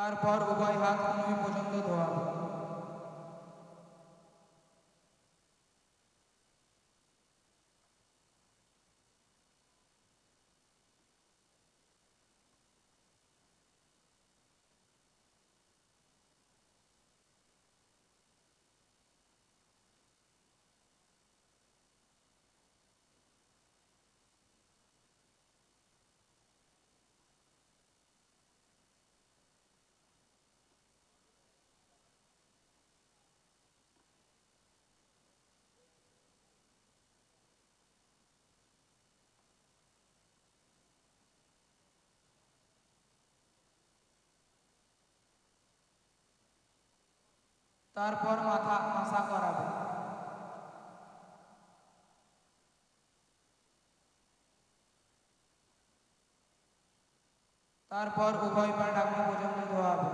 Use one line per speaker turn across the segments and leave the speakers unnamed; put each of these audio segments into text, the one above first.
তারপর উভয় হাত কনুই পর্যন্ত ধোয়াবে তারপর মাথা মাসা করাবে। তারপর উভয় পা ডাকনি পর্যন্ত ধোয়াবে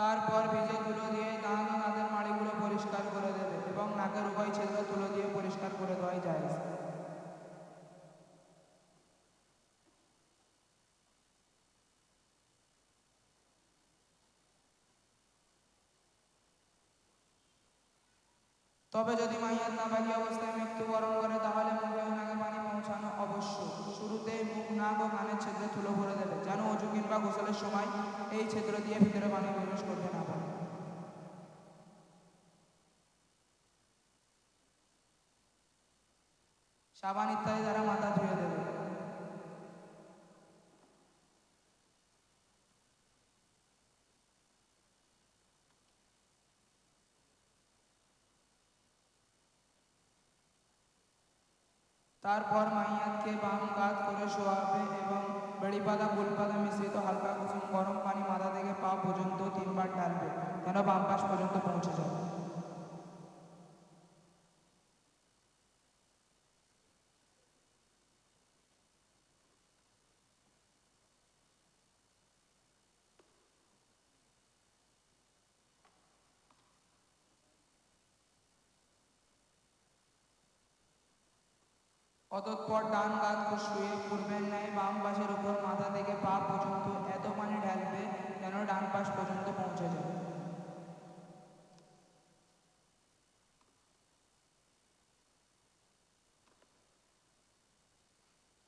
তারপর ভিজে তুলো দিয়ে দাঁত ও দাঁতের মাড়িগুলো পরিষ্কার করে দেবে এবং নাকের উভয় ছিদ্র তুলো দিয়ে পরিষ্কার করে দেওয়াই যায়। তবে যদি মাইয়ার নাবালিক অবস্থায় মৃত্যুবরণ করে, তাহলে মুখে পৌঁছানো অবশ্য। শুরুতে মুখ নাক ও কানের ছেদ্রে থুলো ভরে দেবে। যেন অজু কিংবা গোসলের সময় এই ছেদ্র দিয়ে ভিতরে পানি প্রবেশ করতে না পারে সাবান ইত্যাদি দ্বারা মাথা ধুয়ে দেবে। তারপর মাইয়াতকে বাম গাত করে শোয়াবে এবং বেড়ি পাতা ফুল পাতা মিশ্রিত হালকা কুসুম গরম পানি মাথা থেকে পা পর্যন্ত তিনবার ঢালবে যেন বাম পাশ পর্যন্ত পৌঁছে যায় অতঃপর ডান কাত শুয়ে পূর্বের ন্যায় বাম পাশের উপর মাথা থেকে পা পর্যন্ত এত পানি ঢালবে যেন ডান পাশ পর্যন্ত পৌঁছে যায়।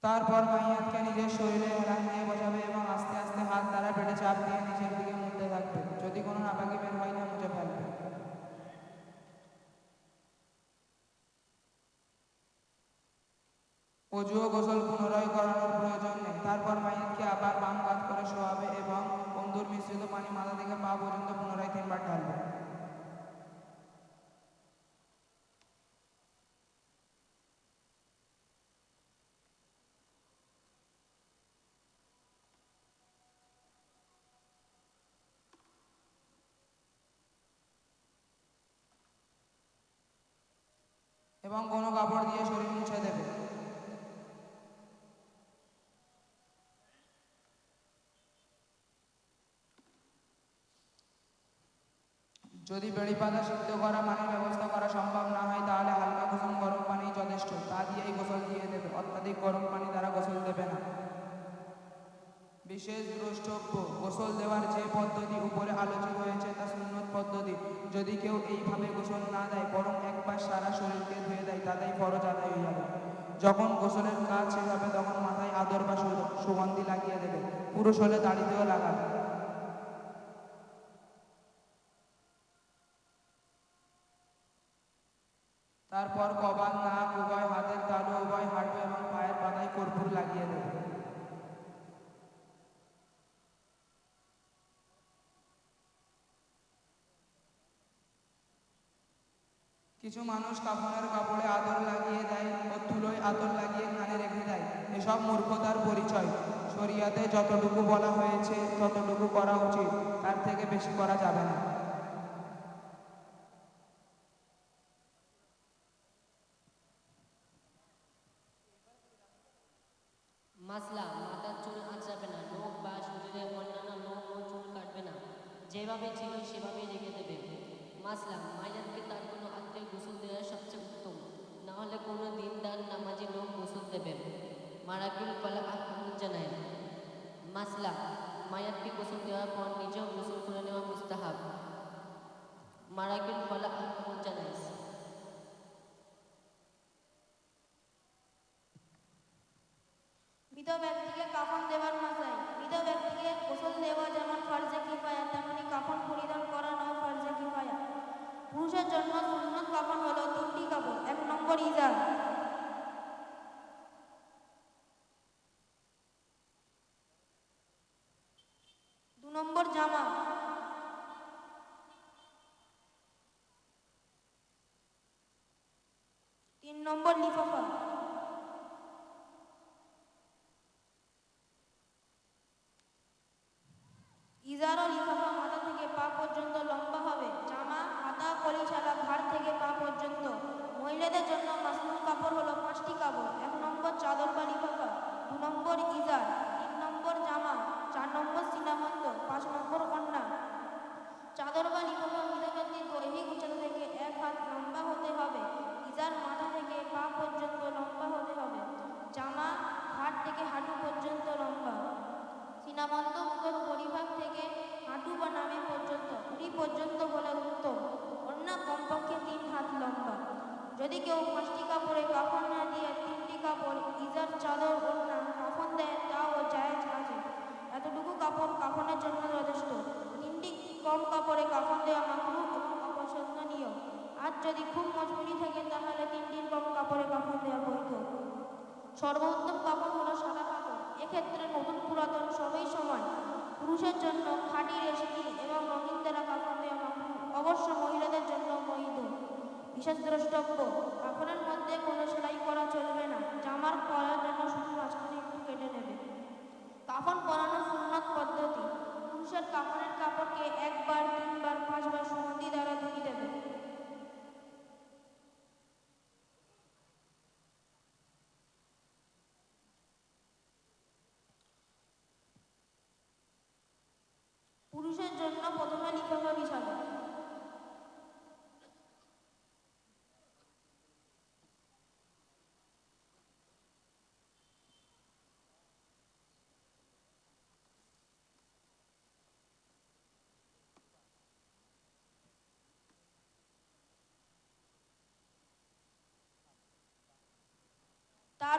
তারপর মাইয়াতকে নিজের শরীরে হেলান দিয়ে বসাবে এবং আস্তে আস্তে হাত দ্বারা পেটে চাপ দিয়ে নিচের দিকে মুড়তে থাকবে। যদি কোনো নাপাকি বের হয় তা মুছে ফেলবে। অজু ও গোসল পুনরায় করানোর প্রয়োজন নেই। তারপর মাইয়াতকে আবার বাম কাত করে শোয়াবে এবং বন্ধুর মিশ্রিত পানি মাথা থেকে পা পর্যন্ত পুনরায় তিনবার ঢালবে। এবং কোনো কাপড় দিয়ে শরীর মুছে দেবে। যদি বেড়ি পাতা সিদ্ধ করা পানির ব্যবস্থা করা সম্ভব না হয়, তাহলে হালকা কুসুম গরম পানি যথেষ্ট। তা দিয়েই গোসল দিয়ে দেবে। অত্যাধিক গরম পানি দ্বারা গোসল দেবে না। বিশেষ দ্রষ্টব্য, গোসল দেওয়ার যে পদ্ধতি উপরে আলোচিত হয়েছে, তা সুন্নত পদ্ধতি। যদি কেউ এইভাবে গোসল না দেয়, বরং একবার সারা শরীরকে ধুয়ে দেয়, তাতেই ফরজ আদায় হয়ে যাবে। যখন গোসলের কাজ শেষ হবে, তখন মাথায় আদর বা সুগন্ধি লাগিয়ে দেবে। পুরুষ হলে দাড়িতেও লাগাবে। তারপর কবাল নাক উভয় হাতের তালু, উভয় হাঁটু এবং পায়ের পাতায় কর্পূর লাগিয়ে দেবে। কিছু মানুষ কাফনের কাপড়ে আদর লাগিয়ে দেয় ও তুলোয় আদর লাগিয়ে কানে রেখে দেয়। এসব মূর্খতার পরিচয়। শরিয়াতে যতটুকু বলা হয়েছে, ততটুকু করা উচিত। তার থেকে বেশি করা যাবে না
মাসলা মাথার চুল আঁচড়াবে না নখ বা শরীরের অন্যান্য নখ ও চুল কাটবে না যেভাবে ছিল সেভাবেই রেখে দেবে মাসলা মাইয়াতকে তার কোনো আত্মীয় গোসল দেওয়া সবচেয়ে উত্তম না হলে কোনো দিনদার নামাজি লোক গোসল দেবে মারাকিল কলা আহমদ জানায় মাসলা মায়াতকে গোসল দেওয়ার পর নিজেও গোসল করে নেওয়া মুস্তাহাব। মারাকিল কলা আহমদ জানায়
মৃত ব্যক্তিকে কাফন দেওয়ার মাসায় মৃত ব্যক্তিকে গোসল দেওয়া যেমন ফার্জে কিফায়া তেমনি কাফন পরিধান করানো ফার্জে কিফায়া পুরুষের জন্য সুন্নত কাফন হলো তিনটি কাপড় এক নম্বর ইজার দু নম্বর জামা তিন নম্বর লিফাফা কেউ পাঁচটি কাপড়ে কাফন না দিয়ে তিনটি কাপড় ইজার চাদর, ওড়না, কাফন দেয়, তাও জায়েজ আছে এতটুকু কাপড় কাফনের জন্য যথেষ্ট। তিনটি কম কাপড়ে কাফন দেওয়া এবং অপছন্দনীয় আর যদি খুব মজবুরি থাকে, তাহলে তিনটির কম কাপড়ে কাফন দেওয়া বৈধ। সর্বোত্তম কাপড় হলো সাদা কাপড়। এক্ষেত্রে নতুন পুরাতন সবই সমান। পুরুষের জন্য খাঁটি রেশমি এবং রঙিন দ্বারা কাপড় দেওয়া। অবশ্য মহিলাদের জন্য বৈধ। বিশেষ দ্রষ্টব্য কাপড়ের মধ্যে কোনো সেলাই করা চলবে না। জামার করার জন্য শুধু মাঝখানে একটু কেটে নেবে। কাফন পরানোর সুন্নত পদ্ধতি। পুরুষের কাপড়ের কাপড়কে একবার, তিনবার, পাঁচবার সুগন্ধি দ্বারা ধুয়ে দেবে। পুরুষের জন্য প্রথমে লিফাফা বিছানো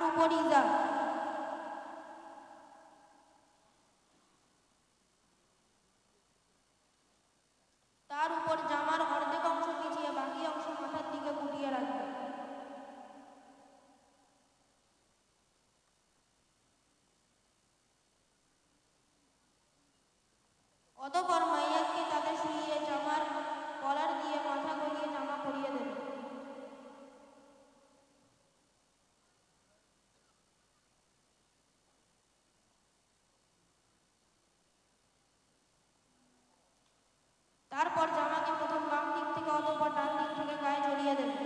তার উপর ইজার তার উপর জামার অর্ধেক অংশ পিছিয়ে বাকি অংশ মাথার দিকে গুটিয়ে রাখবে অতপর মাইয়াকে তাদের শুইয়ে জামার কলার দিয়ে মাথা গলিয়ে জামা পরিয়ে দেবে তারপর জামাকে প্রথম বাম দিক থেকে অতঃপর ডান দিক থেকে গায়ে জড়িয়ে দেবে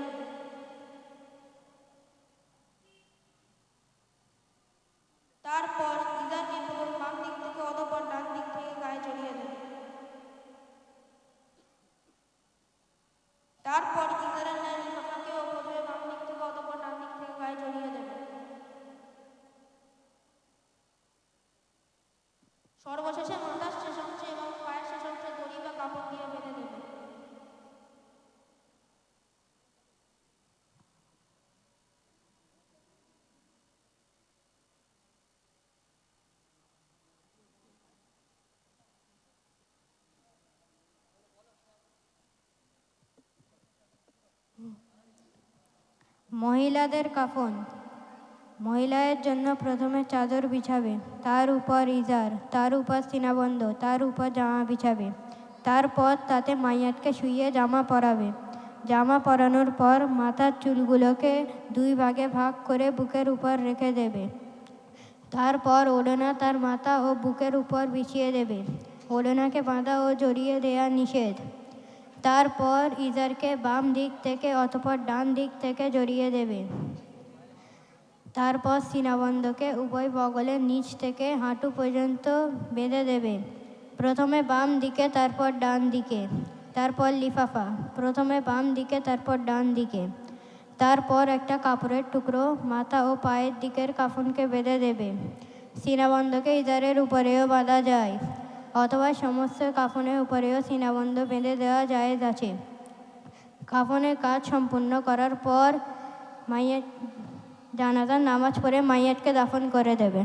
তারপর ইজারকে প্রথম বাম দিক থেকে অতঃপর ডান দিক থেকে গায়ে জড়িয়ে দেবে তারপর ইজারের ন্যায় লিফাফাকেও প্রথমে বাম দিক থেকে অতঃপর ডান দিক থেকে গায়ে জড়িয়ে দেবে সর্বশেষে মাথার শেষ অংশে এবং পায়ের শেষ অংশে দড়ি বা কাপড় দিয়ে বেঁধে দেবে
মহিলাদের কাফন। মহিলাদের জন্য প্রথমে চাদর বিছাবে, তার উপর ইজার, তার উপর সিনাবন্ধ, তার উপর জামা বিছাবে। তারপর তাতে মাইয়াতকে শুইয়ে জামা পরাবে। জামা পরানোর পর মাথার চুলগুলোকে দুই ভাগে ভাগ করে বুকের উপর রেখে দেবে। তারপর ওড়না তার মাথা ও বুকের উপর বিছিয়ে দেবে। ওড়নাকে বাঁধা ও জড়িয়ে দেয়া নিষেধ। তারপর ইজারকে বাম দিক থেকে অতপর ডান দিক থেকে জড়িয়ে দেবে। তারপর সিনাবন্ধকে উভয় বগলের নিচ থেকে হাঁটু পর্যন্ত বেঁধে দেবে। প্রথমে বাম দিকে, তারপর ডান দিকে। তারপর লিফাফা। প্রথমে বাম দিকে, তারপর ডান দিকে। তারপর একটা কাপড়ের টুকরো মাথা ও পায়ের দিকের কাফনকে বেঁধে দেবে। সিনাবন্ধকে ইজারের উপরেও বাঁধা যায়। অথবা সমস্ত কাফনের উপরেও সিনাবন্ধ বেঁধে দেওয়া যায় আছে কাফনের কাজ সম্পূর্ণ করার পর মাইয়ের জানাজার নামাজ পড়ে মাইয়াতকে দাফন করে দেবে।